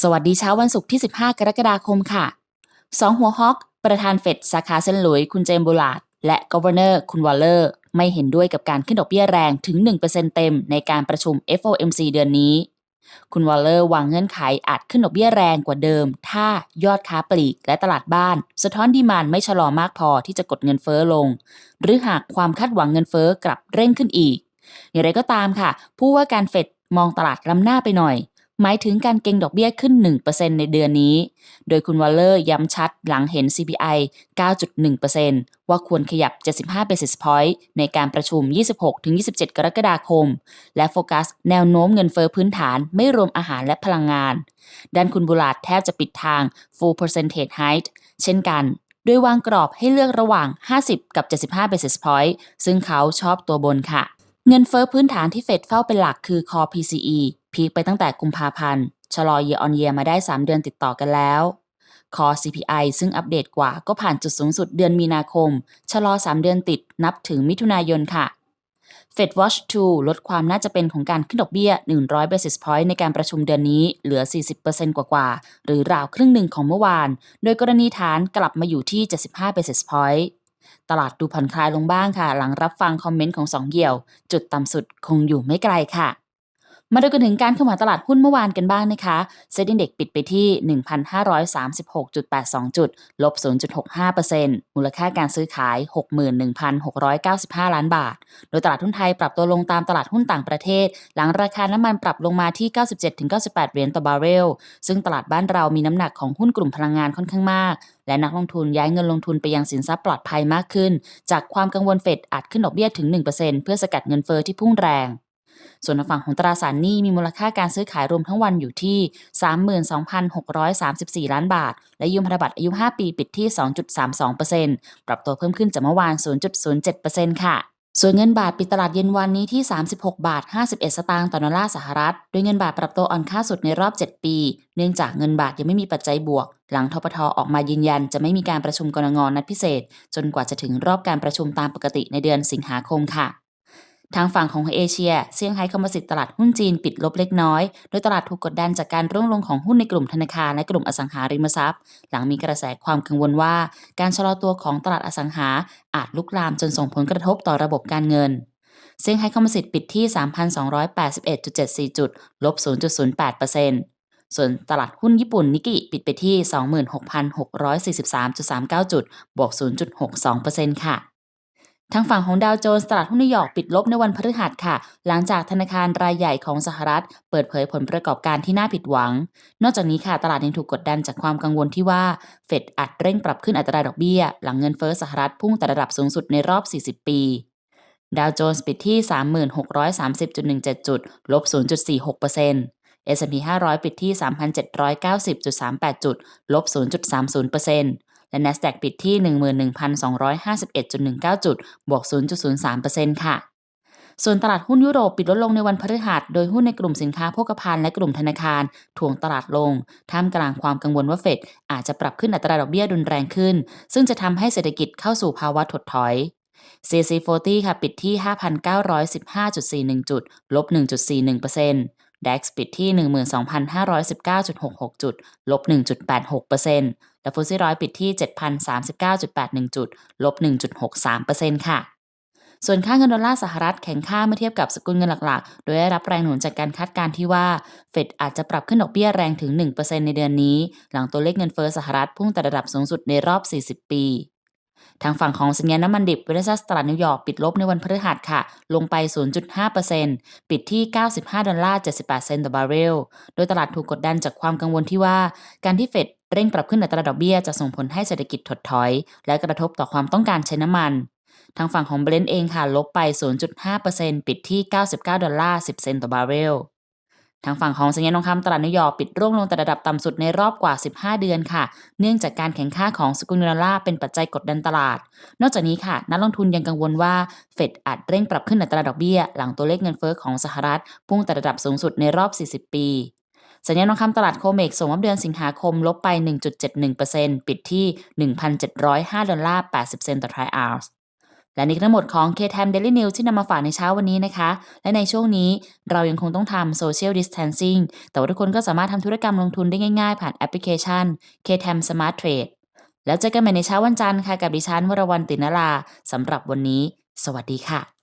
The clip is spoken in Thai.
สวัสดีเช้าวันศุกร์ที่ 15 กรกฎาคมค่ะ 2 หัวฮอก ประธานเฟดสาขาเซนหลุยส์คุณเจมส์บูลาดและก v ว r n เนอร์คุณวอลเลอร์ ไม่เห็นด้วยกับการขึ้นดอกเบี้ยแรงถึง 1%เต็มในการประชุม FOMC เดือนนี้ คุณวอลเลอร์วางเงื่อนไขอาจขึ้นดอกเบี้ยแรงกว่าเดิม ถ้ายอดค้าปลีกและตลาดบ้าน สะท้อนดีมานไม่ชะลอมากพอที่จะกดเงินเฟ้อลง หรือหากความคาดหวังเงินเฟ้อกลับเร่งขึ้นอีก อย่างไรก็ตามค่ะ ผู้ว่าการเฟดมองตลาดล้ำหน้าไปหน่อย หมายถึงการเก็งดอกเบี้ยขึ้น 1%ในเดือนนี้ โดยคุณวอลเลอร์ย้ำชัดหลังเห็น CPI 9.1%ว่าควรขยับ 75 basis point ในการประชุม 26-27 กรกฎาคม และโฟกัสแนวโน้มเงินเฟอ้อพื้นฐานไม่รวมอาหารและพลังงาน ด้านคุณบุลาดแทบจะปิดทาง full percentage hike เช่นกันโดยวางกรอบให้เลือกระหว่าง 50 กับ 75 basis point ซึ่งเขาชอบตัวบนค่ะ เงินเฟอ้อพื้นฐานที่เฟดเฝ้าเป็นหลักคือ core PCE พีคไปตั้งแต่กุมภาพันธ์ ชะลอ year on year มาได้ 3 เดือนติดต่อกันแล้ว Core CPI ซึ่งอัปเดตกว่าก็ผ่านจุดสูงสุดเดือนมีนาคม ชะลอ 3 เดือนติดนับถึงมิถุนายนค่ะ Fed Watch 2 ลดความน่าจะเป็นของการขึ้นดอกเบี้ย 100 basis point ในการประชุมเดือนนี้เหลือ 40%กว่าๆ หรือราวครึ่งหนึ่งของเมื่อวาน โดยกรณีฐานกลับมาอยู่ที่ 75 basis point ตลาดดูผ่อนคลายลงบ้างค่ะ หลังรับฟังคอมเมนต์ของสองเหี่ยว จุดต่ำสุดคงอยู่ไม่ไกลค่ะ มาดูกันถึงการเข้ามาตลาดหุ้นเมื่อวานกันบ้างนะคะเซ็นดิ้งเด็กปิดไปที่ 1,536.82 จุด ลบ 0.65%มูลค่าการซื้อขาย 61,695 ล้านบาท โดยตลาดหุ้นไทยปรับตัวลงตามตลาดหุ้นต่างประเทศ หลังราคาน้ำมันปรับลงมาที่ 97-98 เหรียญต่อบาร์เรล ซึ่งตลาดบ้านเรามีน้ำหนักของหุ้นกลุ่มพลังงานค่อนข้างมาก และนักลงทุนย้ายเงินลงทุนไปยังสินทรัพย์ปลอดภัยมากขึ้น จากความกังวลเฟดอาจขึ้นดอกเบี้ยถึง 1%เพื่อสกัดเงินเฟอ้อที่พุ่งแรง ส่วนฝั่งของตราสารหนี้มีมูลค่าการซื้อขายรวมทั้งวันอยู่ที่ 32,634 ล้านบาท และยืมพันธบัตรอายุ 5 ปีปิดที่ 2.32%ปรับตัวเพิ่มขึ้นจากเมื่อวาน 0.07%ค่ะส่วนเงินบาทปิดตลาดเย็นวันนี้ที่ 36 บาท 51 สตางค์ต่อดอลลาร์สหรัฐ โดยเงินบาทปรับตัวอ่อนค่าสุดในรอบ 7 ปี เนื่องจากเงินบาทยังไม่มีปัจจัยบวก หลังทปทออกมายืนยันจะไม่มีการประชุมกรงงนัดพิเศษ จนกว่าจะถึงรอบการประชุมตามปกติในเดือนสิงหาคมค่ะ ทางฝั่งของเอเชียเซี่ยงไฮ้คอมโพสิตตลาดหุ้นจีนปิดลบเล็กน้อย โดยตลาดถูกกดดันจากการร่วงลงของหุ้นในกลุ่มธนาคารและกลุ่มอสังหาริมทรัพย์ หลังมีกระแสความกังวลว่า การชะลอตัวของตลาดอสังหาอาจลุกลามจนส่งผลกระทบต่อระบบการเงินเซี่ยงไฮ้คอมโพสิตปิดที่ 3,281.74 จุด ลบ 0.08%ส่วนตลาดหุ้นญี่ปุ่นนิกกิปิดไปที่ 26,643.39 จุด บวก 0.62%ค่ะ ทางฝั่งของดาวโจนส์ตลาดหุ้นนิวยอร์กปิดลบในวันพฤหัสค่ะ หลังจากธนาคารรายใหญ่ของสหรัฐ เปิดเผยผลประกอบการที่น่าผิดหวัง นอกจากนี้ค่ะ ตลาดยังถูกกดดันจากความกังวลที่ว่า เฟดอาจเร่งปรับขึ้นอัตราดอกเบี้ย หลังเงินเฟ้อสหรัฐพุ่งแต่ระดับสูงสุดในรอบ 40 ปี ดาวโจนส์ปิดที่ 3630.17 จุด ลบ 0.46% S&P 500 ปิดที่ 3,790.38 จุด ลบ 0.30% และ NASDAQ ปิดที่ 11,251.19 จุด บวก 0.03%ค่ะส่วนตลาดหุ้นยุโรปปิดลดลงในวันพฤหัส โดยหุ้นในกลุ่มสินค้าโภคภัณฑ์และกลุ่มธนาคารถ่วงตลาดลง ท่ามกลางความกังวลว่าเฟดอาจจะปรับขึ้นอัตราดอกเบี้ยรุนแรงขึ้น ซึ่งจะทำให้เศรษฐกิจเข้าสู่ภาวะถดถอย CC40 ค่ะ ปิดที่ 5,915.41 จุด ลบ 1.41% DAX ปิดที่ 12,519.66 จุด ลบ 1.86%และฟุตซี่ร้อยปิดที่ 7,039.81 จุด ลบ 1.63%ค่ะส่วนค่าเงินดอลลาร์สหรัฐแข็งค่าเมื่อเทียบกับสกุลเงินหลักๆ โดยได้รับแรงหนุนจากการคาดการณ์ที่ว่า เฟดอาจจะปรับขึ้นดอกเบี้ยแรงถึง 1%ในเดือนนี้ หลังตัวเลขเงินเฟ้อสหรัฐพุ่งแต่ระดับสูงสุดในรอบ 40 ปี ทางฝั่งของสัญญาณน้ำมันดิบเวสซัสตลาดนิวยอร์กปิดลบในวันพฤหัสค่ะ ลงไป 0.5%ปิดที่ 95 ดอลลาร์ 78 เซนต์ต่อบาร์เรล โดยตลาดถูกกดดันจากความกังวลที่ว่า การที่เฟดเร่งปรับขึ้นอัตราดอกเบี้ยจะส่งผลให้เศรษฐกิจถดถอย และกระทบต่อความต้องการใช้น้ำมัน ทางฝั่งของเบรนท์เองค่ะลบไป 0.5%ปิดที่ 99 ดอลลาร์ 10 เซนต์ต่อบาร์เรล ทางฝั่งของสัญญาณทองคำตลาดนิวยอร์กปิดร่วงลงแต่ระดับต่ำสุดในรอบกว่า 15 เดือนค่ะ เนื่องจากการแข่งข้าของสกุลเงินดอลลาร์เป็นปัจจัยกดดันตลาด นอกจากนี้ค่ะ นักลงทุนยังกังวลว่าเฟดอาจเร่งปรับขึ้นอัตราดอกเบี้ย หลังตัวเลขเงินเฟ้อของสหรัฐ พุ่งแต่ระดับสูงสุดในรอบ 40 ปีสัญญาณทองคำตลาดโคเมกส่งว่าเดือนสิงหาคมลบไป 1.71%ปิดที่ 1,705 ดอลลาร์ 80 เซนต์ต่อทรายออนซ์ และนี่ทั้งหมดของ KTM Daily News ที่นำมาฝากในเช้าวันนี้นะคะ และในช่วงนี้เรายังคงต้องทำ Social Distancing แต่ว่าทุกคนก็สามารถทำธุรกรรมลงทุนได้ง่ายๆ ผ่านแอปพลิเคชัน KTM Smart Trade แล้วเจอกันใหม่ในเช้าวันจันทร์ค่ะกับดิฉันวรวรรณตินราสำหรับวันนี้ สวัสดีค่ะ